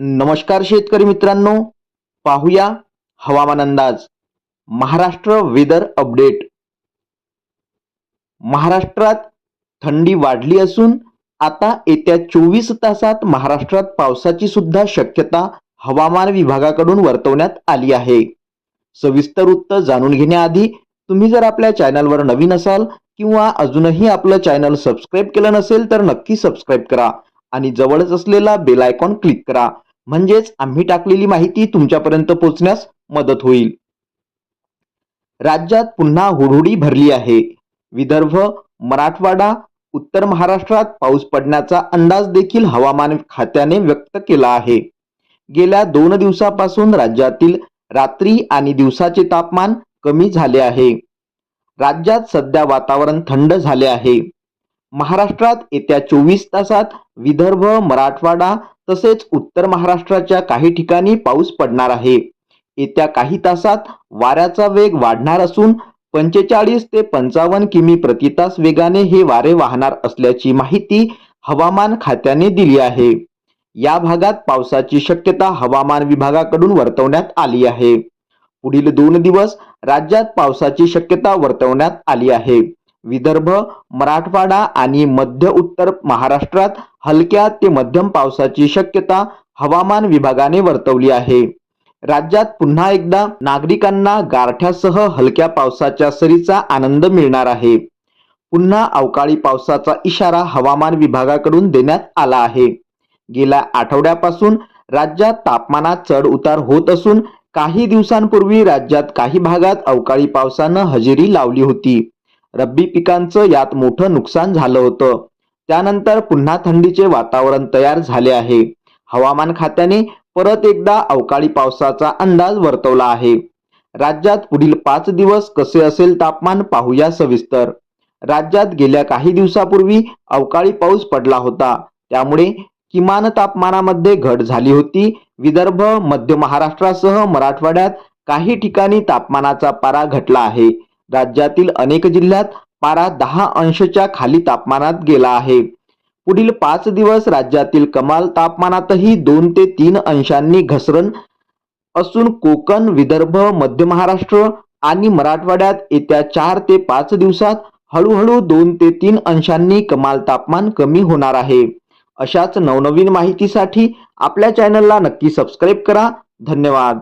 नमस्कार शेतकरी मित्रांनो. पाहूया हवामान अंदाज. महाराष्ट्र वेदर अपडेट महाराष्ट्रात थंडी वाढली असून आता येत्या चोवीस तासात महाराष्ट्रात पावसाची सुद्धा शक्यता हवामान विभागाकडून वर्तवण्यात आली आहे. सविस्तर उत्तर जाणून घेण्याआधी तुम्ही जर आपल्या चॅनलवर नवीन असाल किंवा अजूनही आपलं चॅनल सबस्क्राईब केलं नसेल तर नक्की सबस्क्राईब करा आणि जवळच असलेला बेल आयकॉन क्लिक करा. म्हणजेच आम्ही टाकलेली माहिती तुमच्यापर्यंत पोहोचण्यास मदत होईल. राज्यात पुन्हा हुडहुडी भरली आहे. विदर्भ मराठवाडा उत्तर महाराष्ट्रात पाऊस पडण्याचा अंदाज देखील हवामान खात्याने व्यक्त केला आहे. गेल्या दोन दिवसापासून राज्यातील रात्री आणि दिवसाचे तापमान कमी झाले आहे. राज्यात सध्या वातावरण थंड झाले आहे. महाराष्ट्रात येत्या चोवीस तासात विदर्भ मराठवाडा तसेच उत्तर महाराष्ट्राच्या काही ठिकाणी पाऊस पडणार आहे. येत्या काही तासात वाऱ्याचा वेग वाढणार असून पंचेचाळीस ते पंचावन्न किमी प्रति तास वेगाने हे वारे वाहणार असल्याची माहिती हवामान खात्याने दिली आहे. या भागात पावसाची शक्यता हवामान विभागाकडून वर्तवण्यात आली आहे. पुढील दोन दिवस राज्यात पावसाची शक्यता वर्तवण्यात आली आहे. विदर्भ मराठवाडा आणि मध्य उत्तर महाराष्ट्रात हलक्या ते मध्यम पावसाची शक्यता हवामान विभागाने वर्तवली आहे. राज्यात पुन्हा एकदा नागरिकांना गारठ्यासह हलक्या पावसाच्या सरीचा आनंद मिळणार आहे. पुन्हा अवकाळी पावसाचा इशारा हवामान विभागाकडून देण्यात आला आहे. गेल्या आठवड्यापासून राज्यात तापमानात चढ उतार होत असून काही दिवसांपूर्वी राज्यात काही भागात अवकाळी पावसानं हजेरी लावली होती. रब्बी पिकांचं यात मोठं नुकसान झालं होतं. त्यानंतर पुन्हा थंडीचे वातावरण तयार झाले आहे. हवामान खात्याने परत एकदा अवकाळी पावसाचा अंदाज वर्तवला आहे. राज्यात पुढील पाच दिवस कसे असेल तापमान पाहूया सविस्तर. राज्यात गेल्या काही दिवसापूर्वी अवकाळी पाऊस पडला होता. त्यामुळे किमान तापमानामध्ये घट झाली होती. विदर्भ मध्य महाराष्ट्रासह मराठवाड्यात काही ठिकाणी तापमानाचा पारा घटला आहे. राज्यातील अनेक जिल्ह्यात पारा दहा अंशच्या खाली तापमानात गेला आहे. पुढील पाच दिवस राज्यातील कमाल तापमानातही दोन ते तीन अंशांनी घसरण असून कोकण विदर्भ मध्य महाराष्ट्र आणि मराठवाड्यात येत्या चार ते पाच दिवसात हळूहळू दोन ते तीन अंशांनी कमाल तापमान कमी होणार आहे. अशाच नवनवीन माहितीसाठी आपल्या चॅनलला नक्की सबस्क्राईब करा. धन्यवाद.